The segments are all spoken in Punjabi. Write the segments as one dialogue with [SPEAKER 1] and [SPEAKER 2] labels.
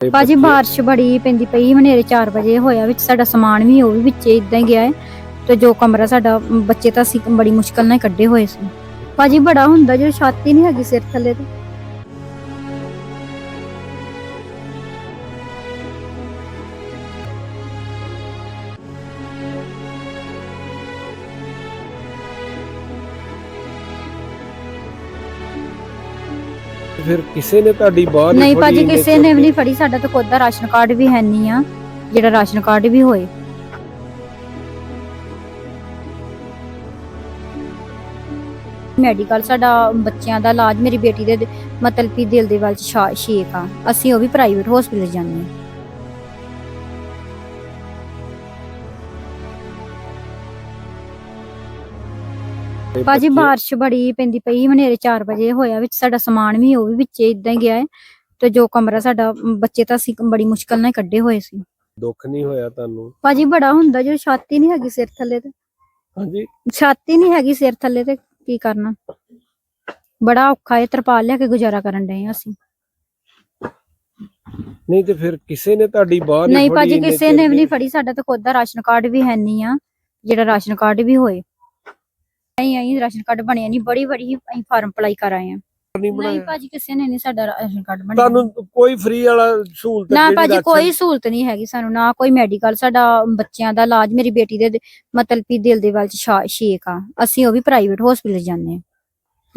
[SPEAKER 1] ਭਾਜੀ ਬਾਰਿਸ਼ ਬੜੀ ਪੈਂਦੀ ਪਈ ਹਨੇਰੇ 4 ਵਜੇ ਹੋਇਆ ਵਿੱਚ ਸਾਡਾ ਸਮਾਨ ਵੀ ਉਹ ਵੀ ਵਿੱਚੇ ਇਦਾਂ ਹੀ ਗਿਆ ਹੈ ਤੇ ਜੋ ਕਮਰਾ ਸਾਡਾ ਬੱਚੇ ਤਾਂ ਅਸੀਂ ਬੜੀ ਮੁਸ਼ਕਲ ਨਾਲ ਕੱਢੇ ਹੋਏ ਸੀ। ਭਾਜੀ ਬੜਾ ਹੁੰਦਾ ਜਦੋਂ ਛੱਤ ਨਹੀਂ ਹੈਗੀ ਸਿਰ ਥੱਲੇ ਤੇ।
[SPEAKER 2] ਫਿਰ ਕਿਸੇ ਨੇ ਤੁਹਾਡੀ ਬਾਹਰ
[SPEAKER 1] ਨਹੀਂ ਭਾਜੀ ਕਿਸੇ ਨੇ ਵੀ ਨਹੀਂ ਫੜੀ ਸਾਡਾ ਤਾਂ ਖੁਦ ਦਾ ਰਾਸ਼ਨ ਕਾਰਡ ਵੀ ਹੈ ਨਹੀਂ ਆ ਜਿਹੜਾ ਰਾਸ਼ਨ ਕਾਰਡ ਵੀ ਹੋਏ। ਮੈਡੀਕਲ ਸਾਡਾ ਬੱਚਿਆਂ ਦਾ ਇਲਾਜ ਮੇਰੀ ਬੇਟੀ ਦੇ ਮਤਲਬ ਕਿ ਦਿਲ ਦੇ ਵੱਲ ਛੇਕ ਆ। ਅਸੀਂ ਉਹ ਵੀ ਪ੍ਰਾਈਵੇਟ ਹਸਪੀਟਲ ਜਾਂਦੇ ਹਾਂ। ਭਾਜੀ ਬਾਰਿਸ਼ ਬੜੀ ਪੈਂਦੀ ਪਈ ਹਨੇਰੇ 4 ਵਜੇ ਹੋਇਆ ਵਿੱਚ ਸਾਡਾ ਸਮਾਨ ਵੀ ਉਹ ਵੀ ਵਿੱਚੇ ਇਦਾਂ ਹੀ ਗਿਆ ਹੈ ਤੇ ਜੋ ਕਮਰਾ ਸਾਡਾ ਬੱਚੇ ਤਾਂ ਅਸੀਂ ਬੜੀ ਮੁਸ਼ਕਲ ਨਾਲ ਕੱਢੇ ਹੋਏ ਸੀ।
[SPEAKER 2] ਦੁੱਖ ਨਹੀਂ ਹੋਇਆ ਤੁਹਾਨੂੰ?
[SPEAKER 1] ਭਾਜੀ ਬੜਾ ਹੁੰਦਾ ਜਦੋਂ ਛੱਤ ਨਹੀਂ ਹੈਗੀ ਸਿਰ ਥੱਲੇ ਤੇ।
[SPEAKER 2] ਹਾਂਜੀ।
[SPEAKER 1] ਛੱਤ ਨਹੀਂ ਹੈਗੀ ਸਿਰ ਥੱਲੇ ਤੇ ਕੀ ਕਰਨਾ? ਬੜਾ ਔਖਾ ਹੈ ਤਰਪਾਲ ਲਿਆ ਕੇ ਗੁਜ਼ਾਰਾ ਕਰਨ ਡਏ ਹਾਂ ਅਸੀਂ।
[SPEAKER 2] ਨਹੀਂ ਤੇ ਫਿਰ ਕਿਸੇ ਨੇ ਤੁਹਾਡੀ ਬਾਹਰ
[SPEAKER 1] ਨਹੀਂ ਭਾਜੀ ਕਿਸੇ ਨੇ ਵੀ ਨਹੀਂ ਫੜੀ ਸਾਡਾ ਤਾਂ ਖੁਦ ਦਾ ਰਾਸ਼ਨ ਕਾਰਡ ਵੀ ਹੈ ਨਹੀਂ ਆ। ਜਿਹੜਾ ਰਾਸ਼ਨ ਕਾਰਡ ਵੀ ਹੋਏ ਨਹੀਂ ਆਈ ਰਾਸ਼ਨ ਕਾਰਡ ਬਣਿਆ ਨਹੀਂ ਬੜੀ ਬੜੀ ਅਸੀਂ ਫਾਰਮ ਅਪਲਾਈ ਕਰ ਆਏ ਆ।
[SPEAKER 2] ਨਹੀਂ
[SPEAKER 1] ਨਹੀਂ
[SPEAKER 2] ਬਣਾਇਆ।
[SPEAKER 1] ਭਾਜੀ ਕਿਸੇ ਨੇ ਨਹੀਂ ਸਾਡਾ ਰਾਸ਼ਨ ਕਾਰਡ ਬਣਿਆ।
[SPEAKER 2] ਤੁਹਾਨੂੰ ਕੋਈ ਫ੍ਰੀ ਵਾਲਾ ਸਹੂਲਤ
[SPEAKER 1] ਨਾ
[SPEAKER 2] ਜਿਹੜੀ
[SPEAKER 1] ਭਾਜੀ
[SPEAKER 2] ਰਾਸ਼ਨ-
[SPEAKER 1] ਕੋਈ ਸਹੂਲਤ ਨਹੀਂ ਹੈਗੀ ਸਾਨੂੰ ਨਾ ਕੋਈ ਮੈਡੀਕਲ ਸਾਡਾ ਬੱਚਿਆਂ ਦਾ ਇਲਾਜ ਮੇਰੀ ਬੇਟੀ ਦੇ ਮਤਲਬ ਕਿ ਦਿਲ ਦੇ ਵੱਲ ਚ ਛੇਕ ਆ। ਅਸੀਂ ਉਹ ਵੀ ਪ੍ਰਾਈਵੇਟ ਹਸਪੀਟਲ ਜਾਂਦੇ ਹਾਂ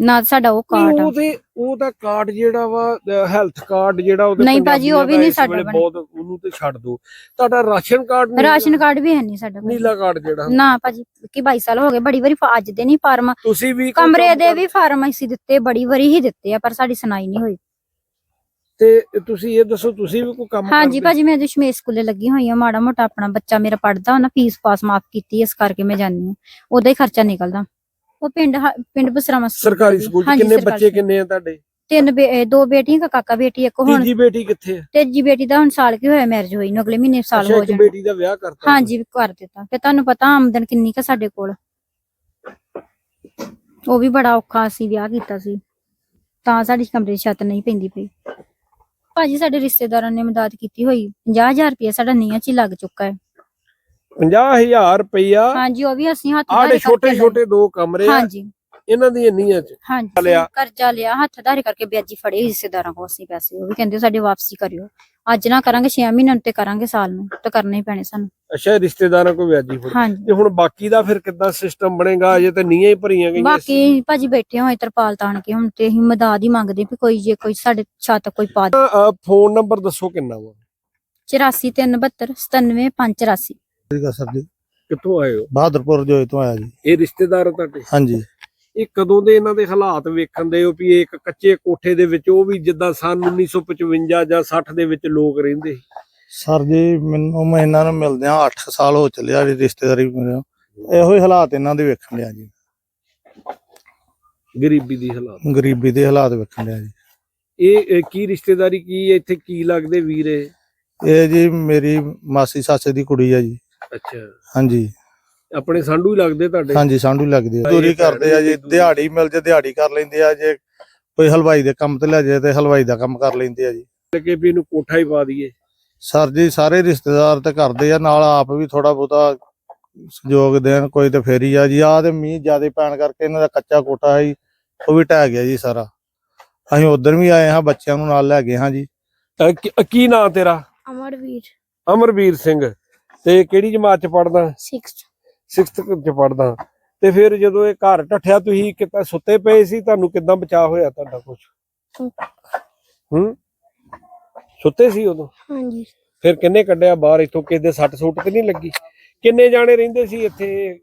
[SPEAKER 1] ਨਾ ਸਾਡਾ ਉਹ ਕਾਰਡ
[SPEAKER 2] ਨਹੀਂ,
[SPEAKER 1] ਆ।
[SPEAKER 2] ਉਹ ਤੇ ਉਹਦਾ ਕਾਰਡ ਜਿਹੜਾ ਵਾ ਹੈਲਥ ਕਾਰਡ ਜਿਹੜਾ ਉਹਦੇ
[SPEAKER 1] ਨਹੀਂ ਭਾਜੀ, ਉਹ ਵੀ ਨਹੀਂ ਸਾਡਾ।
[SPEAKER 2] ਬਹੁਤ ਉਹਨੂੰ ਤੇ ਛੱਡ ਦੋ। ਤੁਹਾਡਾ ਰਾਸ਼ਨ ਕਾਰਡ ਨਹੀਂ
[SPEAKER 1] ਰਾਸ਼ਨ ਕਾਰਡ ਵੀ ਹੈ ਨਹੀਂ ਸਾਡਾ।
[SPEAKER 2] ਨੀਲਾ ਕਾਰਡ ਜਿਹੜਾ
[SPEAKER 1] ਨਾ ਭਾਜੀ ਕਿ 22 ਸਾਲ ਹੋ ਗਏ ਬੜੀ ਵਾਰੀ ਅੱਜ ਦੇ ਨਹੀਂ ਫਾਰਮ।
[SPEAKER 2] ਤੁਸੀਂ ਵੀ
[SPEAKER 1] ਕਮਰੇ
[SPEAKER 2] ਕੰਮ
[SPEAKER 1] ਦੇ ਵੀ ਫਾਰਮ ਅਸੀਂ ਦਿੱਤੇ ਬੜੀ ਵਾਰੀ ਹੀ ਦਿੱਤੇ ਆ ਪਰ ਸਾਡੀ ਸੁਣਾਈ ਨਹੀਂ ਹੋਈ।
[SPEAKER 2] ਤੇ ਤੁਸੀਂ ਇਹ ਦੱਸੋ ਤੁਸੀਂ ਵੀ ਕੋਈ ਕੰਮ
[SPEAKER 1] ਹਾਂਜੀ? ਭਾਜੀ ਮੈਂ ਦਸ਼ਮੇਸ਼ ਸਕੂਲੇ ਲੱਗੀ ਹੋਈ ਆ ਮਾੜਾ ਮੋਟਾ ਆਪਣਾ ਬੱਚਾ ਮੇਰਾ ਪੜਦਾ ਉਹਨਾਂ ਫੀਸ ਪਾਸ ਮਾਫ ਕੀਤੀ ਇਸ ਕਰਕੇ ਮੈਂ ਜਾਂਦੀ ਹਾਂ। ਉਹਦਾ ਹੀ ਖਰਚਾ ਨਿਕਲਦਾ। ਉਹ ਪਿੰਡ ਹ- ਪਿੰਡ ਬਸਰਾਵਾ ਸਕੂਲ
[SPEAKER 2] ਸਰਕਾਰੀ। ਸਕੂਲ ਚ ਕਿੰਨੇ ਬੱਚੇ। ਕਿੰਨੇ ਆ ਤੁਹਾਡੇ?
[SPEAKER 1] ਤਿੰਨ ਬੇ- ਦੋ ਬੇਟੀਆਂ ਇੱਕ ਕਾਕਾ ਬੇਟੀ ਇੱਕ ਹੁਣ।
[SPEAKER 2] ਤੀਜੀ ਬੇਟੀ ਕਿੱਥੇ ਹੈ
[SPEAKER 1] ਤੀਜੀ ਬੇਟੀ ਦਾ ਹੁਣ ਸਾਲ ਕੀ ਹੋਇਆ ਮੈਰਿਜ ਹੋਈ ਨੂੰ ਅਗਲੇ ਮਹੀਨੇ ਸਾਲ
[SPEAKER 2] ਅੱਛਾ
[SPEAKER 1] ਹੋ
[SPEAKER 2] ਇੱਕ
[SPEAKER 1] ਜਾਣਾ।
[SPEAKER 2] ਬੇਟੀ ਦਾ ਵਿਆਹ ਕਰਤਾ
[SPEAKER 1] ਹਾਂਜੀ ਕਰ ਦਿੱਤਾ। ਫਿਰ ਤੁਹਾਨੂੰ ਪਤਾ ਆਮਦਨ ਕਿੰਨੀ ਕੁ ਸਾਡੇ ਕੋਲ? ਉਹ ਵੀ ਬੜਾ ਔਖਾ ਸੀ ਵਿਆਹ ਕੀਤਾ ਸੀ। ਤਾਂ ਸਾਡੀ ਕਮਰੇ ਦੀ ਛੱਤ ਨਹੀਂ ਪੈਂਦੀ ਪਈ। ਭਾਜੀ ਸਾਡੇ ਰਿਸ਼ਤੇਦਾਰਾਂ ਨੇ ਮਦਦ ਕੀਤੀ ਹੋਈ। 50000 ਰੁਪਏ ਸਾਡਾ ਨੀਆਂ 'ਚ ਹੀ ਲੱਗ ਚੁੱਕਾ ਹੈ।
[SPEAKER 2] 50000 ਰੁਪਇਆ
[SPEAKER 1] ਹਾਂਜੀ ਉਹ ਵੀ ਅਸੀਂ ਹੱਥ
[SPEAKER 2] ਆੜੇ ਛੋਟੇ ਛੋਟੇ ਦੋ ਕਮਰੇ ਆ
[SPEAKER 1] ਹਾਂਜੀ।
[SPEAKER 2] ਇਹਨਾਂ ਦੀਆਂ ਨੀਆਂ ਚ
[SPEAKER 1] ਹਾਂਜੀ
[SPEAKER 2] ਲਿਆ।
[SPEAKER 1] ਕਰਜ਼ਾ ਲਿਆ ਹੱਥ ਧਾਰੇ ਕਰਕੇ ਵਿਆਜੀ ਫੜੇ ਰਿਸ਼ਤੇਦਾਰਾਂ ਕੋਲ ਅਸੀਂ ਪੈਸੇ ਉਹ ਵੀ ਕਹਿੰਦੇ ਸਾਡੇ ਵਾਪਸੀ ਕਰਿਓ। ਅੱਜ ਨਾ ਕਰਾਂਗੇ 6 ਮਹੀਨਿਆਂ ਨੂੰ ਤੇ ਕਰਾਂਗੇ ਸਾਲ ਨੂੰ ਤਾਂ ਕਰਨੇ ਹੀ ਪੈਣੇ ਸਾਨੂੰ।
[SPEAKER 2] ਅੱਛਾ ਰਿਸ਼ਤੇਦਾਰਾਂ ਕੋ ਵਿਆਜੀ ਫੜ। ਤੇ ਹੁਣ ਬਾਕੀ ਦਾ ਫਿਰ ਕਿੱਦਾਂ ਸਿਸਟਮ ਬਣੇਗਾ? ਅਜੇ ਤੇ ਨੀਆਂ ਹੀ ਭਰੀਆਂ ਗਈਆਂ
[SPEAKER 1] ਬਾਕੀ ਭਾਜੀ ਬੈਠੇ ਹੋਏ ਤਰਪਾਲ ਤਾਣ ਕੇ ਹੁਣ ਤੇ ਅਸੀਂ ਮਦਦ ਹੀ ਮੰਗਦੇ ਵੀ ਕੋਈ ਜੇ ਕੋਈ ਸਾਡੇ ਛੱਤ ਕੋਈ ਪਾ ਦੇ।
[SPEAKER 2] ਫੋਨ ਨੰਬਰ ਦੱਸੋ ਕਿੰਨਾ ਵਾ?
[SPEAKER 1] 8472 97584
[SPEAKER 3] ਆ ਸਰ ਜੀ।
[SPEAKER 2] ਕਿੱਥੋਂ ਆਏ ਹੋ?
[SPEAKER 3] ਬਹਾਦਰਪੁਰ ਜੋਏ ਤੋਂ ਆਇਆ ਜੀ।
[SPEAKER 2] ਇਹ ਰਿਸ਼ਤੇਦਾਰ ਆ ਤੁਹਾਡੇ?
[SPEAKER 3] ਹਾਂਜੀ।
[SPEAKER 2] ਇਹ ਕਦੋਂ ਦੇ ਇਹਨਾਂ ਦੇ ਹਾਲਾਤ ਵੇਖਣ ਦੇ ਹੋ ਵੀ ਇਹ ਇੱਕ ਕੱਚੇ ਕੋਠੇ ਦੇ ਵਿੱਚ ਉਹ ਵੀ ਜਿੱਦਾਂ ਸਨ 1955 ਜਾਂ 60 ਦੇ ਵਿੱਚ ਲੋਕ ਰਹਿੰਦੇ।
[SPEAKER 3] ਸਰ ਜੀ ਮੈਨੂੰ ਮੈਂ ਇਹਨਾਂ ਨੂੰ ਮਿਲਦਿਆਂ 8 ਸਾਲ ਹੋ ਚੱਲਿਆ ਜੀ ਰਿਸ਼ਤੇਦਾਰੀ ਮੇਰੇ ਇਹੋ ਹੀ ਹਾਲਾਤ ਇਹਨਾਂ ਦੇ ਵੇਖਣ ਲਿਆ ਜੀ।
[SPEAKER 2] ਗਰੀਬੀ ਦੀ ਹਾਲਾਤ।
[SPEAKER 3] ਗਰੀਬੀ ਦੇ ਹਾਲਾਤ ਵੇਖਣ ਲਿਆ ਜੀ।
[SPEAKER 2] ਇਹ ਕੀ ਰਿਸ਼ਤੇਦਾਰੀ ਕੀ? ਇੱਥੇ ਕੀ ਲੱਗਦੇ ਵੀਰ ਇਹ
[SPEAKER 3] ਜੀ ਮੇਰੀ ਮਾਸੀ ਸੱਸ ਦੀ ਕੁੜੀ ਆ ਜੀ।
[SPEAKER 2] ਅੱਛਾ।
[SPEAKER 3] ਹਾਂਜੀ।
[SPEAKER 2] ਆਪਣੇ ਸਾਂਢੂ ਹੀ ਲੱਗਦੇ ਤੁਹਾਡੇ?
[SPEAKER 3] ਹਾਂਜੀ ਸਾਂਢੂ ਲੱਗਦੀ ਆ। ਦੂਰੀ ਕਰਦੇ ਆ ਜੀ ਦਿਹਾੜੀ ਮਿਲ ਜੇ ਦਿਹਾੜੀ ਕਰ ਲੈਂਦੇ ਆ। ਜੇ ਕੋਈ ਹਲਵਾਈ ਦੇ ਕੰਮ ਤੇ ਲੈ ਜਾਏ ਤੇ ਹਲਵਾਈ ਦਾ ਕੰਮ ਕਰ ਲੈਂਦੇ ਆ ਜੀ।
[SPEAKER 2] ਲੱਗੇ ਵੀ ਇਹਨੂੰ ਕੋਠਾ ਹੀ ਪਾ ਦਈਏ।
[SPEAKER 3] ਸਰ ਜੀ ਸਾਰੇ ਰਿਸ਼ਤੇਦਾਰ ਤੇ ਕਰਦੇ ਆ। ਨਾਲ ਆਪ ਵੀ ਥੋੜਾ ਬਹੁਤਾ ਸਹਿਯੋਗ ਦੇਣ ਕੋਈ ਤੇ ਫੇਰੀ ਆ ਜੀ। ਆ ਤੇ ਮੀਂਹ ਜ਼ਿਆਦਾ ਪੈਣ ਕਰਕੇ ਇਹਨਾਂ ਦਾ ਕੱਚਾ ਕੋਠਾ ਸੀ ਉਹ ਵੀ ਢਹਿ ਗਿਆ ਜੀ ਸਾਰਾ। ਅਸੀਂ ਉਧਰ ਵੀ ਆਏ ਹਾਂ ਬੱਚਿਆਂ ਨੂੰ ਨਾਲ ਲੈ ਗਏ ਹਾਂ ਜੀ।
[SPEAKER 2] ਕੀ ਨਾਂ ਤੇਰਾ?
[SPEAKER 1] ਅਮਰਵੀਰ।
[SPEAKER 2] ਅਮਰਵੀਰ ਸਿੰਘ। ਤੇ ਕਿਹੜੀ ਜਮਾਤ ਚ ਪੜਦਾ
[SPEAKER 1] 6
[SPEAKER 2] 6th ਚ ਪੜਦਾ ਤੇ ਫਿਰ ਜਦੋਂ ਇਹ ਘਰ ਟੱਠਿਆ ਤੁਸੀਂ ਕਿਤਾ ਸੁੱਤੇ ਪਏ ਸੀ ਤੁਹਾਨੂੰ ਕਿਦਾਂ ਬਚਾਅ ਹੋਇਆ ਤੁਹਾਡਾ ਕੁਝ ਹੂੰ? ਸੁੱਤੇ ਸੀ ਉਦੋਂ?
[SPEAKER 4] ਹਾਂਜੀ।
[SPEAKER 2] ਫਿਰ ਕਿੰਨੇ ਕੱਢਿਆ ਬਾਹਰ? ਇਥੋਂ ਕਿਸੇ ਦੇ ਸੱਟ ਸੁੱਟ ਤੇ ਨਹੀਂ ਲੱਗੀ? ਕਿੰਨੇ ਜਾਣੇ ਰਹਿੰਦੇ ਸੀ ਇੱਥੇ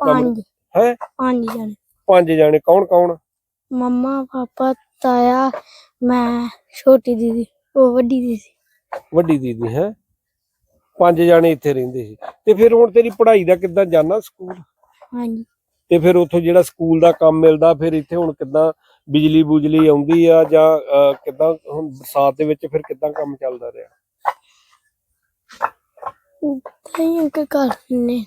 [SPEAKER 4] ਪੰਜ।
[SPEAKER 2] ਹੈ?
[SPEAKER 4] ਪੰਜ ਜਣੇ।
[SPEAKER 2] ਪੰਜ ਜਾਣੇ। ਕੌਣ ਕੌਣ?
[SPEAKER 4] ਮੰਮਾ ਪਾਪਾ ਤਾਇਆ ਮੈਂ ਛੋਟੀ ਦੀਦੀ ਉਹ ਵੱਡੀ ਦੀਦੀ।
[SPEAKER 2] ਵੱਡੀ ਦੀਦੀ ਹੈ? ਪੰਜ ਜਾਣੇ ਇੱਥੇ ਰਹਿੰਦੇ ਸੀ। ਤੇ ਫਿਰ ਹੁਣ ਤੇਰੀ ਪੜ੍ਹਾਈ ਦਾ ਕਿੱਦਾਂ ਜਾਣਾ ਸਕੂਲ?
[SPEAKER 4] ਹਾਂਜੀ।
[SPEAKER 2] ਤੇ ਫਿਰ ਉੱਥੋਂ ਜਿਹੜਾ ਸਕੂਲ ਦਾ ਕੰਮ ਮਿਲਦਾ ਫਿਰ ਇੱਥੇ ਹੁਣ ਕਿੱਦਾਂ ਬਿਜਲੀ ਬੁਜਲੀ ਆਉਂਦੀ ਆ ਜਾਂ ਅਹ, ਕਿੱਦਾਂ ਹੁਣ ਬਰਸਾਤ ਦੇ ਵਿੱਚ ਫਿਰ ਕਿੱਦਾਂ ਕੰਮ ਚੱਲਦਾ ਰਿਹਾ?
[SPEAKER 4] ਤਾਈਆਂ ਕਿ ਕਰ ਨੇ।